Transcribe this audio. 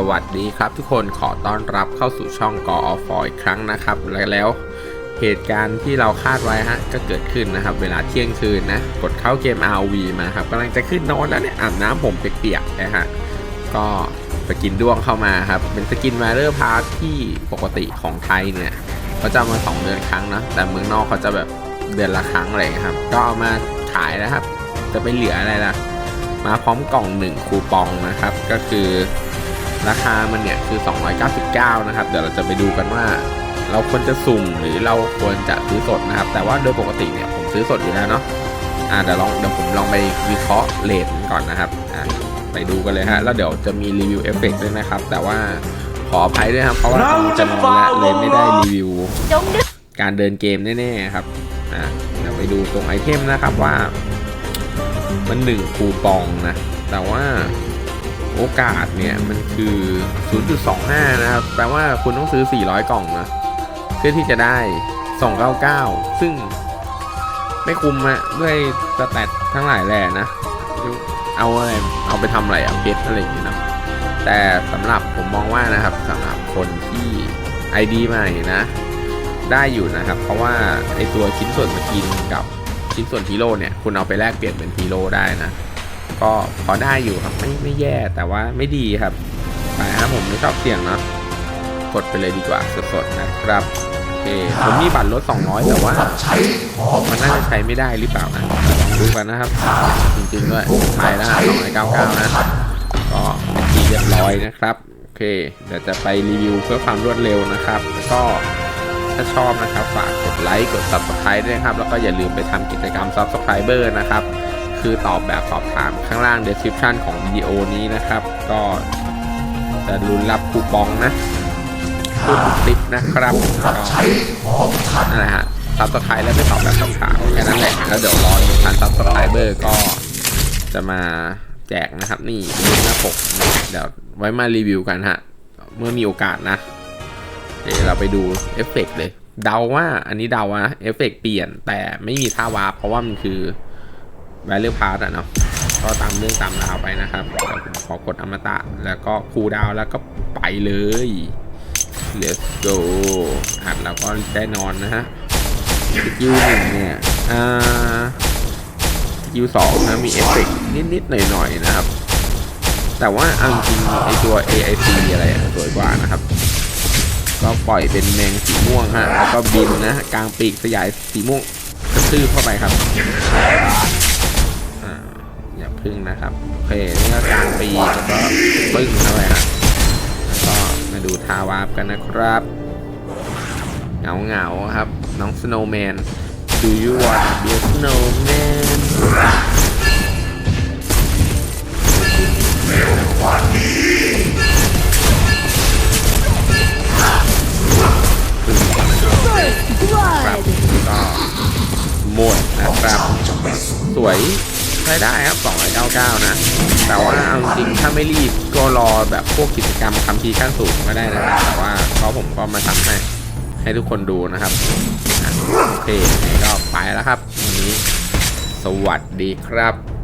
สวัสดีครับทุกคนขอต้อนรับเข้าสู่ช่องกออฟอีกครั้งนะครับและแล้วเหตุการณ์ที่เราคาดไว้ฮะก็เกิดขึ้นนะครับ เวลาเที่ยงคืนนะ กดเข้าเกม RV มาครับกำลังจะขึ้นนอนแล้วเนี่ยอาบน้ำผมเปียกๆนะฮะก็สกินด้วงเข้ามาครับ เป็นสกินแวร์เรอร์พาร์ทที่ปกติของไทยเนี่ยเขาจะมาสองเดือนครั้งนะแต่เมืองนอกเขาจะแบบเดือนละครั้งอะไรอย่างเงี้ยครับ ก็เอามาขายนะครับ จะไปเหลืออะไรล่ะ มาพร้อมกล่องหนึ่งคูปองนะครับ ก็คือ ราคามันเนี่ยคือ 299 นะครับ เดี๋ยวเราจะไปดูกันว่า เราควรจะสุ่มหรือเราควรจะซื้อสดนะครับ แต่ว่าโดยปกติเนี่ยผมซื้อสดอยู่แล้วเนาะอ่าเดี๋ยวลองเดี๋ยวผมลองไปวิเคราะห์เลทก่อนนะครับอ่าไปดูกันเลยฮะแล้วเดี๋ยวจะมีรีวิวเอฟเฟกต์ด้วยนะครับ แต่ว่าขออภัยด้วยครับเพราะว่าผมจะนอนแล้วเลยไม่ได้รีวิวกการเดินเกมแน่ๆครับอ่าเดี๋ยวไปดูตรงไอเทมนะครับว่า มันหนึ่งคูปองนะ แต่ว่า โอกาสเนี่ยมันคือ 0.25 นะครับ แปลว่าคุณต้องซื้อ 400 กล่องนะ เพื่อที่จะได้ 299 ซึ่งไม่คุ้มอะด้วยสแตททั้งหลายแหล่นะ เอาอะไร เอาไปทำอะไรเอะเพชรอะไรอย่างเงี้ยนะแต่สำหรับผมมองว่านะครับสำหรับคนที่ ID ใหม่นะ ได้อยู่นะครับ เพราะว่าไอตัวชิ้นส่วนสกินกับชิ้นส่วนฮีโร่เนี่ย คุณเอาไปแลกเปลี่ยนเป็นฮีโร่ได้นะ ก็พอได้อยู่ครับไม่ไม่แย่แต่ว่าไม่ดีครับไปครับผมไม่ชอบเสี่ยงเนาะกดไปเลยดีกว่าสดๆนะครับโอเคผมมีบัตรลด200 แต่ว่ามันน่าจะใช้ไม่ได้หรือเปล่านะดูกันนะครับ จริงๆด้วยไปแล้ว299นะก็เป็นที่เรียบร้อยนะครับโอเค เดี๋ยวจะไปรีวิวเพื่อความรวดเร็วนะครับ แล้วก็ถ้าชอบนะครับ ฝากกดไลค์กด subscribe ด้วยครับ แล้วก็อย่าลืมไปทำกิจกรรม subscriber นะครับ คือตอบแบบสอบถามข้างล่าง description ของวิดีโอนี้นะครับ ก็จะลุ้นรับคูปองนะคูปติดนะครับก็นั่นแหละฮะ subscribe แล้วไม่ตอบแบบสอบถามแค่นั้นแหละแล้วเดี๋ยวรอหนึ่งพัน subscriber ก็จะมาแจกนะครับนี่รุ่นหน้าปกเดี๋ยวไว้มารีวิวกันฮะ เมื่อมีโอกาสนะเดี๋ยวเราไปดูเอฟเฟกต์เลย เดาว่าอันนี้เดาว่าเอฟเฟกต์เปลี่ยนแต่ไม่มีท่าวาร์ปเพราะว่ามันคือ แวลูพาร์ตอะเนาะก็ตามเรื่องตามราวไปนะครับขอกดอมตะแล้วก็คูดาวแล้วก็ไปเลย let's go อัดแล้วก็ได้นอนนะฮะสกิลหนึ่งเนี่ย อ่าสกิลสองนะ มีเอฟเฟกต์นิดๆ หน่อยๆ นะครับ แต่ว่าเอาจริงๆไอตัว AIC อะไรอะสวยกว่านะครับ ก็ปล่อยเป็นแมงสีม่วงฮะ แล้วก็บินนะ กลางปีกสยายสีม่วงกระตืบเข้าไปครับึ่งนะครับ โอเค นี่ก็กลางปีกแล้วก็ปึ้งเข้าไปฮะแล้วก็มาดูทาวาร์ปกันนะครับเหงาเหงาๆครับ น้อง Snowman Do you want to be a snowman ครับก็หมดนะครับ สวย ช้ได้ครับ 299 นะ แต่ว่าเอาจริงถ้าไม่รีบก็รอแบบพวกกิจกรรมคำพีขั้นสูงก็ได้นะครับแต่ว่าก็ผมก็มาทำให้ให้ทุกคนดูนะครับอะโอเคก็ไปแล้วครับวันนี้สวัสดีครับ